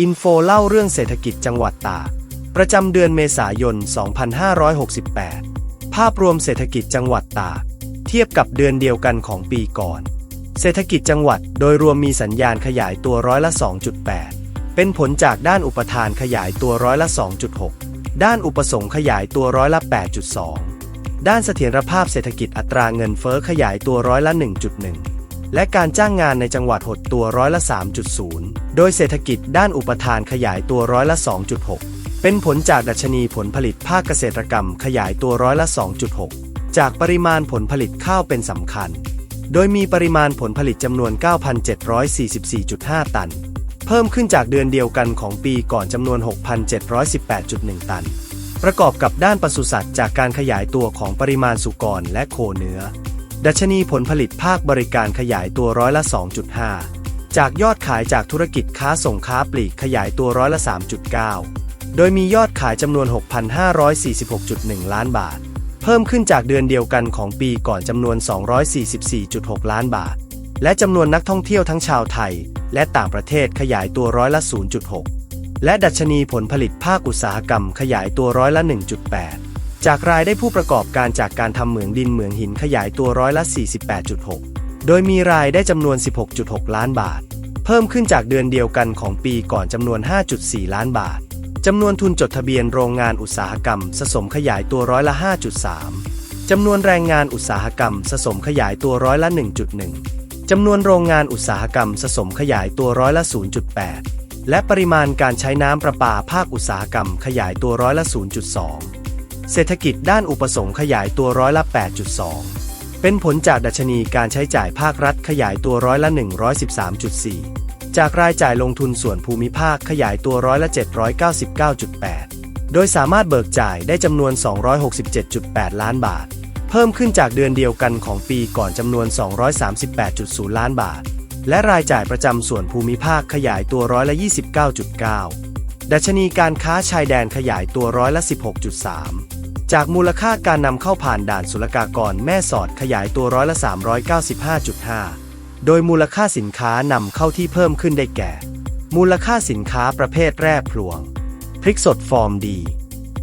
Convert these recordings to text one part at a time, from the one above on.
อินโฟเล่าเรื่องเศรษฐกิจจังหวัดตากประจำเดือนเมษายน 2568 ภาพรวมเศรษฐกิจจังหวัดตากเทียบกับเดือนเดียวกันของปีก่อน เศรษฐกิจจังหวัดโดยรวมมีสัญญาณขยายตัวร้อยละ 2.8 เป็นผลจากด้านอุปทานขยายตัวร้อยละ 2.6 ด้านอุปสงค์ขยายตัวร้อยละ 8.2 ด้านเสถียรภาพเศรษฐกิจอัตราเงินเฟ้อขยายตัวร้อยละ 1.1 และการจ้างงานในจังหวัดหดตัวร้อยละ 3.0 โดยเศรษฐกิจด้านอุปทานขยายตัวร้อยละ 2.6 เป็นผลจากดัชนีผลผลิตภาคเกษตรกรรมขยายตัวร้อยละ 2.6 จากปริมาณผลผลิตข้าวเป็นสำคัญ โดยมีปริมาณผลผลิตจำนวน 9,744.5 ตัน เพิ่มขึ้นจากเดือนเดียวกันของปีก่อนจำนวน 6,718.1 ตัน ประกอบกับด้านปศุสัตว์จากการขยายตัวของปริมาณสุกรและโคเนื้อ ดัชนีผลผลิตภาคบริการขยายตัวร้อยละ 2.5 จากยอดขายจากธุรกิจค้าส่งค้าปลีกขยายตัวร้อยละ 3.9 โดยมียอดขายจำนวน 6,546.1 ล้านบาท เพิ่มขึ้นจากเดือนเดียวกันของปีก่อนจำนวน 244.6 ล้านบาท และจำนวนนักท่องเที่ยวทั้งชาวไทย และต่างประเทศขยายตัวร้อยละ 0.6 และดัชนีผลผลิตภาคอุตสาหกรรมขยายตัวร้อยละ 1.8 จากรายได้ผู้ประกอบการจากการทำเหมืองดินเหมืองหินขยายตัวร้อยละ 48.6 โดยมีรายได้จำนวน 16.6 ล้านบาท เพิ่มขึ้นจากเดือนเดียวกันของปีก่อนจำนวน 5.4 ล้านบาทจำนวนทุนจดทะเบียนโรงงานอุตสาหกรรมสสมขยายตัวร้อยละ 5.3 จำนวนแรงงานอุตสาหกรรมสสมขยายตัวร้อยละ 1.1 จำนวนโรงงานอุตสาหกรรมสสมขยายตัวร้อยละ 0.8 และปริมาณการใช้น้ำประปาภาคอุตสาหกรรมขยายตัวร้อยละ 0.2 เศรษฐกิจด้านอุปสงค์ขยายตัวร้อยละ 8.2 เป็นผลจากดัชนีการใช้จ่ายภาครัฐขยายตัวร้อยละ 113.4 จากรายจ่ายลงทุนส่วนภูมิภาคขยายตัวร้อยละ 799.8 โดยสามารถเบิกจ่ายได้จำนวน 267.8 ล้านบาท เพิ่มขึ้นจากเดือนเดียวกันของปีก่อนจำนวน 238.0 ล้านบาท และรายจ่ายประจำส่วนภูมิภาคขยายตัวร้อยละ 29.9ดัชนีการค้าชายแดนขยายตัวร้อยละ 16.3 จากมูลค่าการนำเข้าผ่านด่านศุลกากรแม่สอดขยายตัวร้อยละ 395.5 โดยมูลค่าสินค้านำเข้าที่เพิ่มขึ้นได้แก่ มูลค่าสินค้าประเภทแร่พลวง พริกสดฟอร์มดี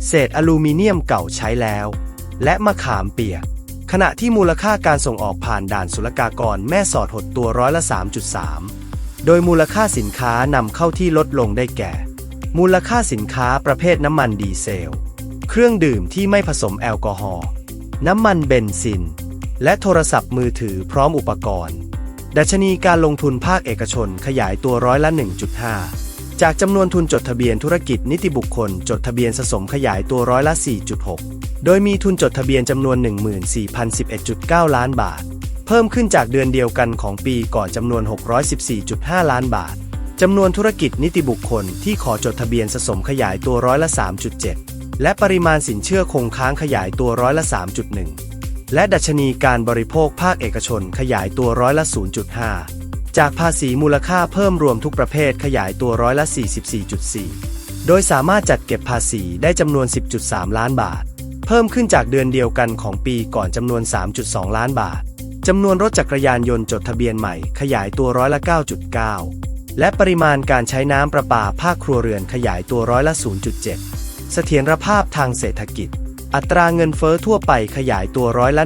เศษอลูมิเนียมเก่าใช้แล้ว และมะขามเปียก ขณะที่มูลค่าการส่งออกผ่านด่านศุลกากรแม่สอดหดตัวร้อยละ 3.3 โดยมูลค่าสินค้านำเข้าที่ลดลงได้แก่ มูลค่าสินค้าประเภทน้ำมันดีเซล เครื่องดื่มที่ไม่ผสมแอลกอฮอล์ น้ำมันเบนซิน และโทรศัพท์มือถือพร้อมอุปกรณ์ ดัชนีการลงทุนภาคเอกชนขยายตัวร้อยละ 1.5 จากจำนวนทุนจดทะเบียนธุรกิจนิติบุคคล จดทะเบียนสะสมขยายตัวร้อยละ 4.6 โดยมีทุนจดทะเบียนจำนวน 14,011.9 ล้านบาท เพิ่มขึ้นจากเดือนเดียวกันของปีก่อนจำนวน 614.5 ล้านบาทจำนวนธุรกิจนิติบุคคลที่ขอจดทะเบียนสะสมขยายตัวร้อยละ 3.7 และปริมาณสินเชื่อคงค้างขยายตัวร้อยละ 3.1 และดัชนีการบริโภคภาคเอกชนขยายตัวร้อยละ 0.5 จากภาษีมูลค่าเพิ่มรวมทุกประเภทขยายตัวร้อยละ 44.4 โดยสามารถจัดเก็บภาษีได้จำนวน 10.3 ล้านบาท เพิ่มขึ้นจากเดือนเดียวกันของปีก่อนจำนวน 3.2 ล้านบาทจำนวนรถจักรยานยนต์จดทะเบียนใหม่ขยายตัวร้อยละ 9.9 และปริมาณการใช้น้ำประปาภาคครัวเรือนขยายตัวร้อยละ 0.7 เสถียรภาพทางเศรษฐกิจ อัตราเงินเฟ้อทั่วไปขยายตัวร้อยละ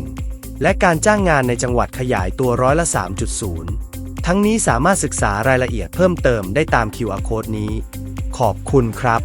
1.1 และการจ้างงานในจังหวัดขยายตัวร้อยละ 3.0 ทั้งนี้สามารถศึกษารายละเอียดเพิ่มเติมได้ตาม QR Code นี้ ขอบคุณครับ